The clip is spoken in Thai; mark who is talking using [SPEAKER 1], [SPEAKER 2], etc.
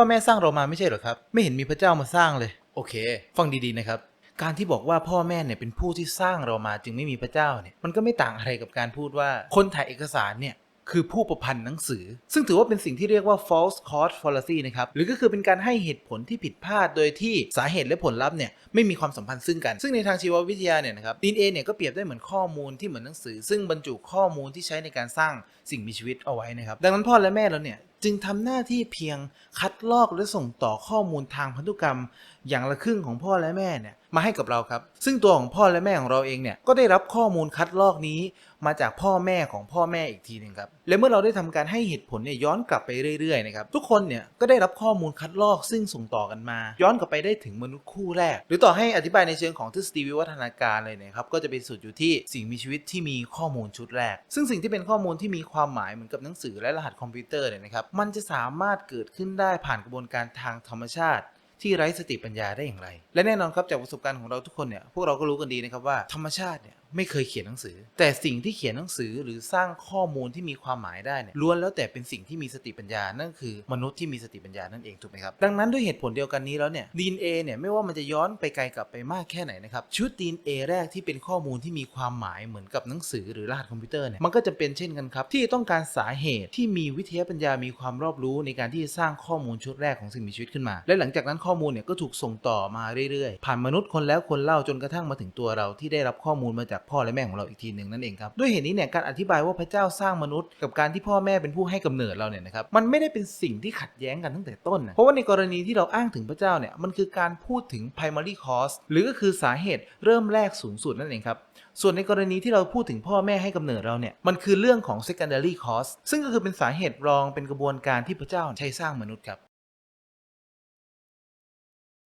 [SPEAKER 1] พ่อแม่สร้างเรามาไม่ใช่เหรอครับ ไม่เห็นมีพระเจ้ามาสร้างเลย โอเค ฟังดีๆนะครับ การที่บอกว่าพ่อแม่เนี่ยเป็นผู้ที่สร้างเรามาจึงไม่มีพระเจ้าเนี่ย มันก็ไม่ต่างอะไรกับการพูดว่าคนถ่ายเอกสารเนี่ย คือผู้ประพันธ์หนังสือ ซึ่งถือว่าเป็นสิ่งที่เรียกว่า false cause fallacy นะครับ หรือก็คือเป็นการให้เหตุผลที่ผิดพลาด โดยที่สาเหตุและผลลัพธ์เนี่ยไม่มีความสัมพันธ์ซึ่งกัน ซึ่งในทางชีววิทยาเนี่ยนะครับ DNA เนี่ยก็เปรียบได้เหมือนข้อมูลที่เหมือนหนังสือ ซึ่งบรรจุข้อมูลที่ใช้ในการสร้างสิ่งมีชีวิตเอาไว้นะครับ ดังนั้นพ่อและแม่เราเนี่ยจึงทำหน้าที่เพียงคัดลอกและส่งต่อข้อมูลทางพันธุกรรม อย่างละครึ่งของพ่อและแม่เนี่ย มาให้กับเราครับ ซึ่งตัวของพ่อและแม่ของเราเองเนี่ยก็ได้รับข้อมูลคัดลอกนี้มาจากพ่อแม่ของพ่อแม่อีกทีหนึ่งครับ และเมื่อเราได้ทำการให้เหตุผลเนี่ยย้อนกลับไปเรื่อยๆนะครับทุกคนเนี่ยก็ได้รับข้อมูลคัดลอกซึ่งส่งต่อกันมา ย้อนกลับไปได้ถึงมนุษย์คู่แรก หรือต่อให้อธิบายในเชิงของทฤษฎีวิวัฒนาการเลยนะครับก็จะไปสุดอยู่ที่สิ่งมีชีวิตที่มีข้อมูลชุดแรก ซึ่งสิ่งที่เป็นข้อมูลที่มีความหมายเหมือนกับหนังสือและรหัสคอมพิวเตอร์เนี่ยนะครับมันจะสามารถเกิดขึ้นได้ผ่านกระบวนการทางธรรมชาติ ที่ไร้สติปัญญาได้อย่างไร และแน่นอนครับจากประสบการณ์ของเราทุกคนเนี่ยพวกเราก็รู้กันดีนะครับว่าธรรมชาติเนี่ย ไม่เคยเขียนหนังสือ แต่สิ่งที่เขียนหนังสือหรือสร้างข้อมูลที่มีความหมายได้เนี่ยล้วนแล้วแต่เป็นสิ่งที่มีสติปัญญา นั่นคือมนุษย์ที่มีสติปัญญานั่นเองถูกไหมครับ ดังนั้นด้วยเหตุผลเดียวกันนี้แล้วเนี่ย DNA เนี่ยไม่ว่ามันจะย้อนไปไกลกลับไปมากแค่ไหนนะครับชุด DNA แรกที่เป็นข้อมูลที่มีความหมายเหมือนกับหนังสือหรือรหัสคอมพิวเตอร์เนี่ยมันก็จะเป็นเช่นกันครับที่ต้องการสาเหตุที่มีวิทยาปัญญามีความรอบรู้ในการที่จะสร้างข้อมูลชุดแรกของสิ่งมีชีวิตขึ้นมา และหลังจากนั้นข้อมูลเนี่ยก็ถูกส่งต่อมาเรื่อยๆ ผ่านมนุษย์คนแล้วคนเล่าจนกระทั่งมาถึงตัวเราที่ได้รับข้อมูลมาจากพ่อและแม่ของเราอีกทีหนึ่งนั่นเองครับด้วยเหตุนี้เนี่ยการอธิบายว่าพระเจ้าสร้างมนุษย์ กับการที่พ่อแม่เป็นผู้ให้กำเนิดเราเนี่ยนะครับมันไม่ได้เป็นสิ่งที่ขัดแย้งกันตั้งแต่ต้นนะเพราะว่าในกรณีที่เราอ้างถึงพระเจ้าเนี่ยมันคือการพูดถึง primary cause หรือก็คือสาเหตุเริ่มแรกสูงสุดนั่นเองครับส่วนในกรณีที่เราพูดถึงพ่อแม่ให้กำเนิดเราเนี่ยมันคือเรื่องของ secondary cause ซึ่งก็คือเป็นสาเหตุรองเป็นกระบวนการที่พระเจ้าใช้สร้างมนุษย์ครับ